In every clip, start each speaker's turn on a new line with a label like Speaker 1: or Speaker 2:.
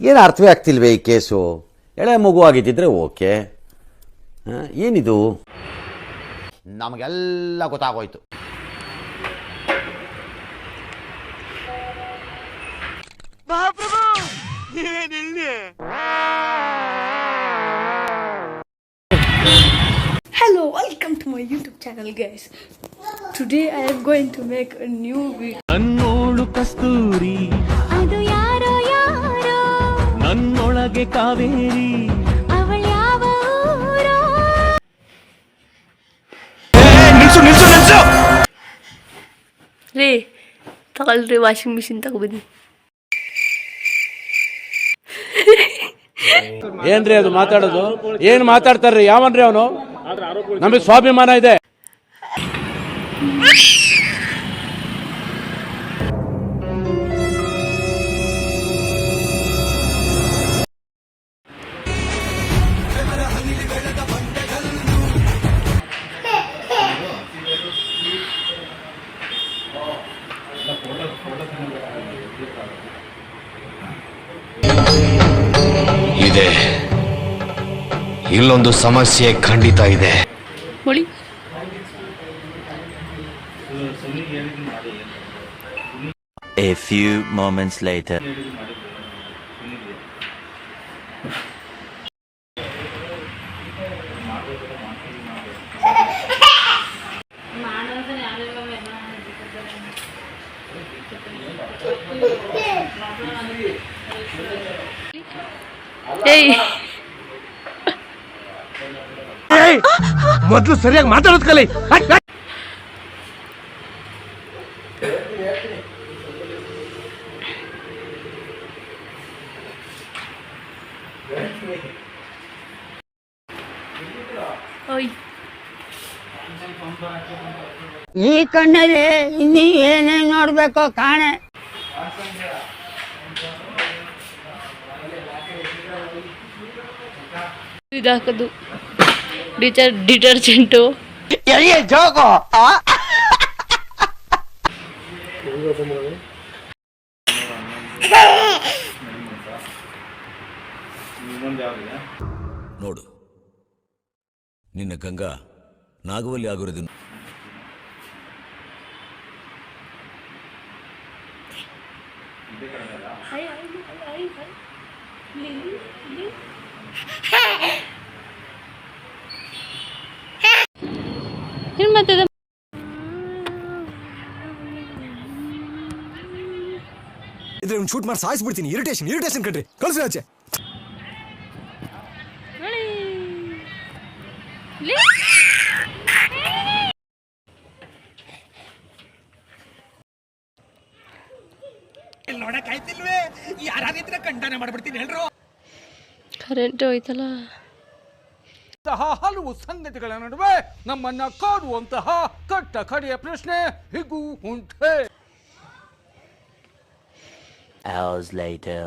Speaker 1: ಏನು ಅರ್ಥವೇ ಆಗ್ತಿಲ್ವೇ ಈ ಕೇಸು? ಎಳೆ ಮಗು ಆಗಿದ್ದಿದ್ರೆ ಓಕೆ. ಏನಿದು? ನಮಗೆಲ್ಲ ಗೊತ್ತಾಗೋಯ್ತು.
Speaker 2: Hello welcome to my YouTube channel guys today I am going to make a new week
Speaker 3: ಅನ್ನೋಳು Kasturi ನನ್ನೊಳಗೆ ಕಾವೇರಿ?
Speaker 4: ಅವಳ ಯಾವ ಊರೋ?
Speaker 2: ರೀ ತಗೊಳ್ರಿ ವಾಷಿಂಗ್ ಮಿಷಿನ್ ತಗೊಬನ್ನಿ.
Speaker 5: ಏನ್ರಿ ಅದು ಮಾತಾಡೋದು? ಏನ್ ಮಾತಾಡ್ತಾರ್ರಿ? ಯಾವನ್ರಿ ಅವನು? ನಮಗೆ ಸ್ವಾಭಿಮಾನ ಇದೆ.
Speaker 6: ಇದೆ. ಇಲ್ಲೊಂದು ಸಮಸ್ಯೆ ಖಂಡಿತ ಇದೆ.
Speaker 2: ಮೊಳಿ.
Speaker 7: A few moments later.
Speaker 2: ಏಯ್.
Speaker 5: ಮೊದ್ಲು ಸರಿಯಾಗಿ ಮಾತಾಡೋದ್ ಕಲಿ
Speaker 2: ಓಯ್.
Speaker 8: ಈ ಕಣ್ಣಲ್ಲಿ ಇನ್ನೀ ಏನೇನ್ ನೋಡ್ಬೇಕೋ ಕಾಣೆ.
Speaker 2: ಇದು ಹಾಕೋದು ಡಿಟರ್ ಡಿಟರ್ಜೆಂಟು
Speaker 9: ನೋಡು. ನಿನ್ನ ಗಂಗಾ ನಾಗವಲ್ಲಿ ಆಗಿರೋದು
Speaker 2: ಏನು ಮಾಡ್ತದ
Speaker 10: ಇದ್ರೆ ಶೂಟ್ ಮಾಡಿ ಸಾಯಿಸ್ಬಿಡ್ತೀನಿ ಇರಿಟೇಷನ್ ಇರಿಟೇಷನ್ ಕಣ್ರಿ. ಕಳ್ಸಿ ಆಚೆ.
Speaker 2: ಕರೆಂಟ್ ಹೋಯ್ತಲ್ಲ
Speaker 5: ಹಲವು ಸಂಗತಿಗಳ ನಡುವೆ ನಮ್ಮನ್ನ ಕಾಡುವಂತಹ ಕಟ್ಟ ಕಡೆಯ ಪ್ರಶ್ನೆ ಹೀಗೂ ಉಂಟೆ
Speaker 7: Hours later.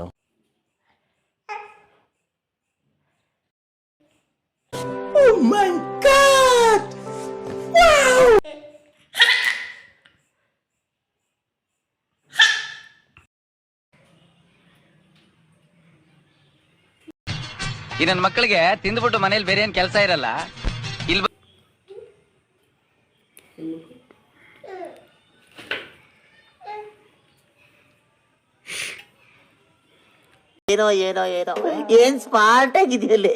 Speaker 11: ಇದನ್ ಮಕ್ಕಳಿಗೆ ತಿಂದ್ಬಿಟ್ಟು ಮನೇಲಿ ಬೇರೆ ಏನ್ ಕೆಲಸ ಇರಲ್ಲ. ಇಲ್
Speaker 8: ಏನೋ ಏನೋ ಏನೋ. ಏನ್ ಸ್ಮಾರ್ಟ್ ಆಗಿದೆಯಲ್ಲ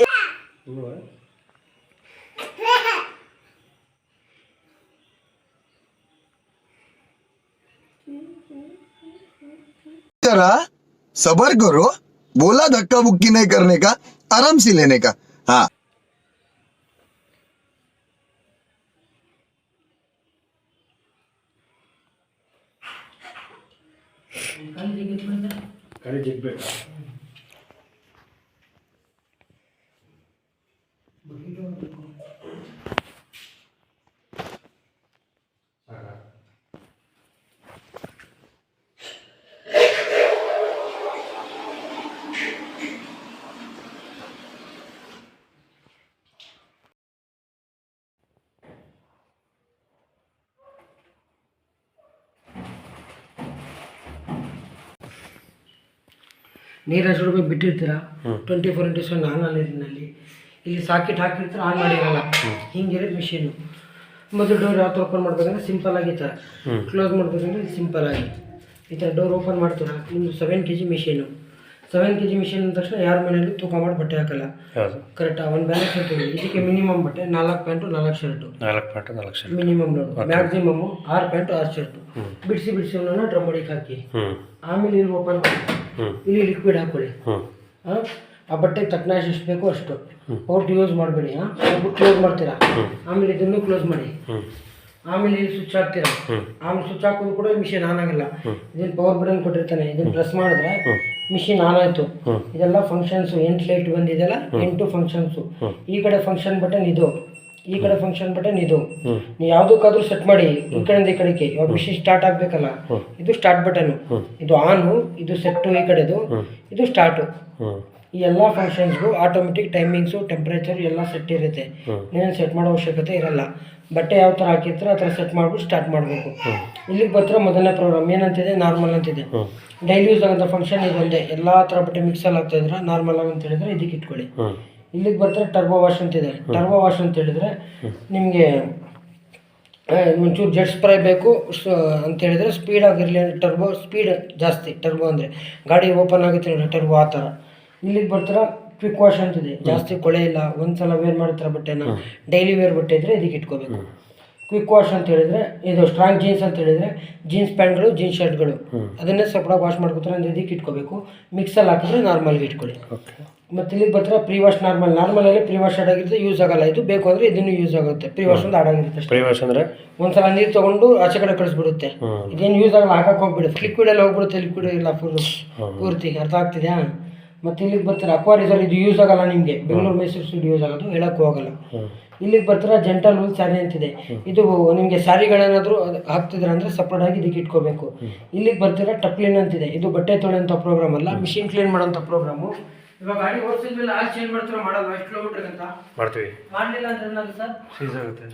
Speaker 10: ಸಬರ್ಗರು ಬೋಲಾ ಧಕ್ಕಾ ಬುಕ್ಕಿ ನೇ आराम से लेने का। हाँ।
Speaker 12: कल जिग्बे कल जिग्बे ನೀರು ಅಷ್ಟು ರೂಪಾಯಿ ಬಿಟ್ಟಿರ್ತೀರಾ? Twenty four into seven on ನೀರಿನಲ್ಲಿ ಇಲ್ಲಿ ಸಾಕೆಟ್ ಹಾಕಿರ್ತೀರ ಆನ್ ಮಾಡಿರಲ್ಲ. ಹಿಂಗಿರೋದು ಮಿಷಿನು ಮತ್ತು ಡೋರ್ ಯಾವ ಥರ ಓಪನ್ ಮಾಡ್ಬೇಕಂದ್ರೆ ಸಿಂಪಲ್ ಆಗಿ ಸರ್ ಥರ ಕ್ಲೋಸ್ ಮಾಡ್ಬೇಕಂದ್ರೆ ಸಿಂಪಲ್ ಆಗಿ. ಈ ಥರ ಡೋರ್ ಓಪನ್ ಮಾಡ್ತೀರಾ ನಿಮ್ಮದು seven K G machine seven K G machine ಅಂದ ತಕ್ಷಣ ಯಾರ ಮನೇಲಿ ತೂಕ ಮಾಡಿ ಬಟ್ಟೆ ಹಾಕಲ್ಲ. ಕರೆಕ್ಟಾ ಒಂದು ಬ್ಯಾಲೆನ್ಸ್ ಇರ್ತೀವಿ ಇದಕ್ಕೆ ಮಿನಿಮಮ್ ಬಟ್ಟೆ ನಾಲ್ಕು ಪ್ಯಾಂಟು ನಾಲ್ಕು ಶರ್ಟು
Speaker 13: ನಾಲ್ಕು ಪ್ಯಾಂಟು ನಾಲ್ಕು ಶರ್ಟ್
Speaker 12: ಮಿನಿಮಮ್ ನೋಡು. ಮ್ಯಾಕ್ಸಿಮಮ್ ಆರು ಪ್ಯಾಂಟು ಆರು ಶರ್ಟು ಬಿಡಿಸಿ ಬಿಡಿಸಿ ಡ್ರಮ್ ಹೊಡಿಗೆ ಹಾಕಿ. ಆಮೇಲೆ ಇಲ್ಲಿ ಓಪನ್ ಮಾಡಿ ಇಲ್ಲಿ ಲಿಕ್ವಿಡ್ ಹಾಕೊಳ್ಳಿ ಆ ಬಟ್ಟೆ ತಕ್ನಾಶ್ ಎಷ್ಟು ಬೇಕೋ ಅಷ್ಟು. ಔಟ್ ಯೂಸ್ ಮಾಡಬೇಡಿ ಹಾಂ ಕ್ಲೋಸ್ ಮಾಡ್ತೀರಾ? ಆಮೇಲೆ ಇದನ್ನು ಕ್ಲೋಸ್ ಮಾಡಿ. ಆಮೇಲೆ ಇಲ್ಲಿ ಸ್ವಿಚ್ ಹಾಕ್ತೀರಾ? ಆಮೇಲೆ ಸ್ವಿಚ್ ಹಾಕೋದು ಕೂಡ ಮಿಷಿನ್ ಆನ್ ಆಗಲ್ಲ. ಇದನ್ನ ಪವರ್ ಬಟನ್ ಕೊಟ್ಟಿರ್ತಾನೆ ಇದನ್ನ ಪ್ರೆಸ್ ಮಾಡಿದ್ರೆ ಮಿಷಿನ್ ಆನ್ ಆಯ್ತು. ಇದೆಲ್ಲ ಫಂಕ್ಷನ್ಸ್ ಎಂಟು ಲೈಟ್ ಬಂದಿದೆಯಲ್ಲ? ಎಂಟು ಫಂಕ್ಷನ್ಸು ಈ ಕಡೆ ಫಂಕ್ಷನ್ ಬಟನ್ ಇದು. ಈ ಕಡೆ ಫಂಕ್ಷನ್ ಬಟನ್ ಇದು. ನೀವು ಯಾವುದಕ್ಕಾದ್ರೂ ಸೆಟ್ ಮಾಡಿ ಈ ಕಡೆಯಿಂದ ಈ ಕಡೆಗೆ. ಇವಾಗ ಮಿಷಿನ್ ಸ್ಟಾರ್ಟ್ ಆಗ್ಬೇಕಲ್ಲ. ಇದು ಸ್ಟಾರ್ಟ್ ಬಟನ್ ಇದು ಆನು ಇದು ಸೆಟ್ಟು ಈ ಕಡೆದು. ಇದು ಸ್ಟಾರ್ಟು ಈ ಎಲ್ಲ ಫಂಕ್ಷನ್ಸ್ಗೂ ಆಟೋಮೆಟಿಕ್ ಟೈಮಿಂಗ್ಸು ಟೆಂಪ್ರೇಚರ್ ಎಲ್ಲ ಸೆಟ್ ಇರುತ್ತೆ. ನೀವೇನು ಸೆಟ್ ಮಾಡೋ ಅವಶ್ಯಕತೆ ಇರಲ್ಲ. ಬಟ್ಟೆ ಯಾವ ಥರ ಹಾಕಿರ್ತಾರೆ ಆ ಥರ ಸೆಟ್ ಮಾಡ್ಬಿಟ್ಟು ಸ್ಟಾರ್ಟ್ ಮಾಡಬೇಕು. ಇಲ್ಲಿಗೆ ಬರ್ತಾರೆ ಮೊದಲನೇ ಪ್ರೋಗ್ರಾಮ್ ಏನಂತಿದೆ? ನಾರ್ಮಲ್ ಅಂತಿದೆ. ಡೈಲಿ ಯೂಸ್ ಆಗೋಂಥ ಫಂಕ್ಷನ್ ಇದೊಂದೇ ಎಲ್ಲ ಥರ ಬಟ್ಟೆ ಮಿಕ್ಸಲ್ಲಿ ಆಗ್ತಾಯಿದ್ರೆ ನಾರ್ಮಲ್ ಆಗಿ ಅಂತ ಹೇಳಿದ್ರೆ ಇದಕ್ಕೆ ಇಟ್ಕೊಳ್ಳಿ. ಇಲ್ಲಿಗೆ ಬರ್ತಾರೆ ಟರ್ಬೋ ವಾಶ್ ಅಂತ ಇದೆ. ಟರ್ಬೋ ವಾಶ್ ಅಂತ ಹೇಳಿದ್ರೆ ನಿಮಗೆ ಒಂಚೂರು ಜೆಟ್ ಸ್ಪ್ರೈ ಬೇಕು ಅಂತ ಹೇಳಿದ್ರೆ ಸ್ಪೀಡ್ ಆಗಿರಲಿ ಟರ್ಬೋ ಸ್ಪೀಡ್ ಜಾಸ್ತಿ ಟರ್ಬೋ ಅಂದರೆ. ಗಾಡಿ ಓಪನ್ ಆಗುತ್ತೆ ನೋಡಿ ಟರ್ಬೋ ಆ ಥರ. ಇಲ್ಲಿಗೆ ಬರ್ತಾರೆ ಕ್ವಿಕ್ ವಾಶ್ ಅಂತಿದೆ ಜಾಸ್ತಿ ಕೊಳೆ ಇಲ್ಲ ಒಂದ್ಸಲ ವೇರ್ ಮಾಡ್ತಾರೆ ಬಟ್ಟೆನ ಡೈಲಿ ವೇರ್ ಬಟ್ಟೆ ಇದ್ದರೆ ಇದಕ್ಕೆ ಇಟ್ಕೋಬೇಕು. ಕ್ವಿಕ್ ವಾಶ್ ಅಂತ ಹೇಳಿದ್ರೆ ಇದು ಸ್ಟ್ರಾಂಗ್ ಜೀನ್ಸ್ ಅಂತ ಹೇಳಿದ್ರೆ ಜೀನ್ಸ್ ಪ್ಯಾಂಟ್ಗಳು ಜೀನ್ಸ್ ಶರ್ಟ್ಗಳು ಅದನ್ನೇ ಸಪ್ರಾಗಿ ವಾಶ್ ಮಾಡ್ಕೊತಾರೆ ಅಂದರೆ ಇದಕ್ಕೆ ಇಟ್ಕೋಬೇಕು. ಮಿಕ್ಸಲ್ಲಿ ಹಾಕಿದ್ರೆ ನಾರ್ಮಲ್ಗೆ ಇಟ್ಕೊಳ್ಳಿ. ಮತ್ತೆ ಇಲ್ಲಿ ಬರ್ತಾರೆ ಪ್ರೀ ವಾಶ್ ನಾರ್ಮಲ್ ನಾರ್ಮಲಲ್ಲಿ ಪ್ರೀ ವಾಶ್ ಆಡಾಗಿರುತ್ತೆ ಯೂಸ್ ಆಗಲ್ಲ. ಇದು ಬೇಕು ಅಂದರೆ ಇದನ್ನು ಯೂಸ್ ಆಗುತ್ತೆ. ಪ್ರೀ ವಾಶ್ ಒಂದು ಆಡಾಗಿರುತ್ತೆ ಅಷ್ಟೇ.
Speaker 13: ಪ್ರೀ ವಾಶ್ ಅಂದರೆ?
Speaker 12: ಒಂದ್ಸಲ ನೀರು ತಗೊಂಡು ಆಚೆ ಕಡೆ ಕಳಿಸ್ಬಿಡುತ್ತೆ. ಇದೇನು ಯೂಸ್ ಆಗಲ್ಲ ಹಾಕಕ್ಕೆ ಹೋಗ್ಬಿಡುತ್ತೆ. ಲಿಕ್ವಿಡ್ ಎಲ್ಲ ಹೋಗ್ಬಿಡುತ್ತೆ ಲಿಕ್ವಿಡ್ ಇಲ್ಲ ಫುಲ್ ಪೂರ್ತಿ ಅರ್ಥ ಆಗ್ತಿದ್ಯಾ? ಮತ್ತೆ ಇಲ್ಲಿಗೆ ಬರ್ತಾರೆ? ಅಕ್ವಾರಿಸರ್ ಇದು ಯೂಸ್ ಆಗಲ್ಲ ನಿಮಗೆ. ಬೆಂಗಳೂರು ಮೈಸೂರು ಸೈಡ್ ಯೂಸ್ ಆಗೋದು ಹೇಳೋಕ್ಕೂ ಹೋಗಲ್ಲ ಇಲ್ಲಿಗೆ ಬರ್ತಾರೆ? ಜೆಂಟಲ್ ರೂಲ್ ಸ್ಯಾರಿ ಅಂತಿದೆ. ಇದು ನಿಮಗೆ ಸ್ಯಾರಿಗಳೇನಾದರೂ ಹಾಕ್ತಿದ್ರೆ ಅಂದರೆ ಸಪ್ರೇಟಾಗಿ ಇದಕ್ಕೆ ಇಟ್ಕೋಬೇಕು. ಇಲ್ಲಿಗೆ ಬರ್ತೀರಾ? ಟಪ್ಲಿನ್ ಅಂತಿದೆ. ಇದು ಬಟ್ಟೆ ತೊಳೆಯಂಥ ಪ್ರೋಗ್ರಾಮ್ ಅಲ್ಲ ಮಿಷಿನ್ ಕ್ಲೀನ್ ಮಾಡೋಂಥ ಪ್ರೋಗ್ರಾಮು ಇವಾಗ ಗಾಡಿ ಓಡಿಸಿದ್ಮೇಲೆ ಆಲ್ ಚೇಂಜ್ ಮಾಡ್ತಾರೆ ಮಾಡಲ್ಲ ಎಷ್ಟು ಕಿಲೋಮೀಟರ್ ಅಂತ
Speaker 13: ಮಾಡ್ತೀವಿ.
Speaker 12: ಮಾಡಲಿಲ್ಲ ಅಂದ್ರೆ ಏನಾಗುತ್ತೆ ಸರ್?
Speaker 13: ಸೀಸ್ ಆಗುತ್ತೆ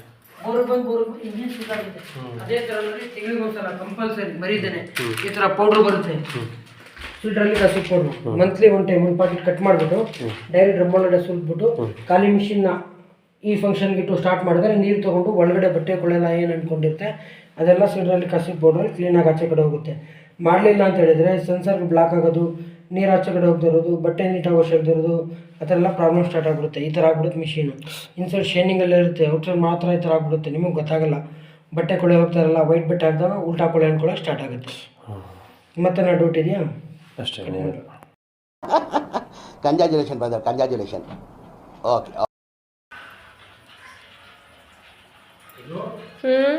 Speaker 12: ಮೂರು ಬಂದು ಮೂರು ಇಂಜಿನ್ ಸುತ್ತಾಗುತ್ತೆ ಅದೇ ಥರ ನೋಡಿ ತಿಂಗಳಿಗೆ ಒಂದ್ಸಲ ಕಂಪಲ್ಸರಿ ಮರಿದೇನೆ ಈ ಥರ ಪೌಡರ್ ಬರುತ್ತೆ. ಫಿಲ್ಟ್ರಲ್ಲಿ ಕಸಿ ಪೌಡ್ರು ಮಂತ್ಲಿ ಒನ್ ಟೈಮ್ ಒಂದು ಪಾಕೆಟ್ ಕಟ್ ಮಾಡಿಬಿಟ್ಟು ಡೈರೆಕ್ಟ್ ರಬ್ಬೊಳಗಡೆ ಸುಲ್ಬಿಟ್ಟು ಖಾಲಿ ಮಿಷಿನ್ನ ಈ ಫಂಕ್ಷನ್ಗೆ ಇಟ್ಟು ಸ್ಟಾರ್ಟ್ ಮಾಡಿದ್ರೆ ನೀರು ತೊಗೊಂಡು ಒಳಗಡೆ ಬಟ್ಟೆ ಕೊಳೆಲ್ಲ ಏನು ಅಂದ್ಕೊಂಡಿರುತ್ತೆ ಅದೆಲ್ಲ ಸಿಡ್ರಲ್ಲಿ ಕಸಿ ಪೌಡ್ರಲ್ಲಿ ಕ್ಲೀನಾಗಿ ಆಚೆ ಕಡೆ ಹೋಗುತ್ತೆ. ಮಾಡಲಿಲ್ಲ ಅಂತ ಹೇಳಿದರೆ ಸೆನ್ಸರ್ಗೆ ಬ್ಲಾಕ್ ಆಗೋದು ನೀರು ಆಚೆ ಕಡೆ ಹೋಗ್ತಾ ಇರೋದು ಬಟ್ಟೆ ನೀಟಾಗಿ ಹೋಗ್ತಾ ಇರೋದು ಆ ಥರ ಎಲ್ಲ ಪ್ರಾಬ್ಲಮ್ ಸ್ಟಾರ್ಟ್ ಆಗಿಬಿಡುತ್ತೆ. ಈ ಥರ ಆಗ್ಬಿಡುತ್ತೆ ಮಿಷಿನು ಇನ್ಸೈಡ್ ಶೈನಿಂಗಲ್ಲೇ ಇರುತ್ತೆ. ಔಟ್ಸೈಡ್ ಮಾತ್ರ ಈ ಥರ ಆಗ್ಬಿಡುತ್ತೆ. ನಿಮಗೆ ಗೊತ್ತಾಗಲ್ಲ. ಬಟ್ಟೆ ಕೊಳೆ ಹೋಗ್ತಾ ಇರಲ್ಲ ವೈಟ್ ಬಟ್ಟೆ ಹಾಕಿದಾಗ ಉಲ್ಟಾ ಕೊಳೆ ಅನ್ಕೊಳ್ಳೋ ಸ್ಟಾರ್ಟ್ ಆಗುತ್ತೆ. ಮತ್ತೆ ನಾ ಡೌಟ್ ಇದೆಯಾ?
Speaker 13: ಅಷ್ಟೇ
Speaker 8: ಕಂಜಾಜುಲೇಷನ್ ಬ್ರದರ್ ಕಂಜಾಜುಲೇಷನ್ ಓಕೆ
Speaker 2: ಹ್ಮ್?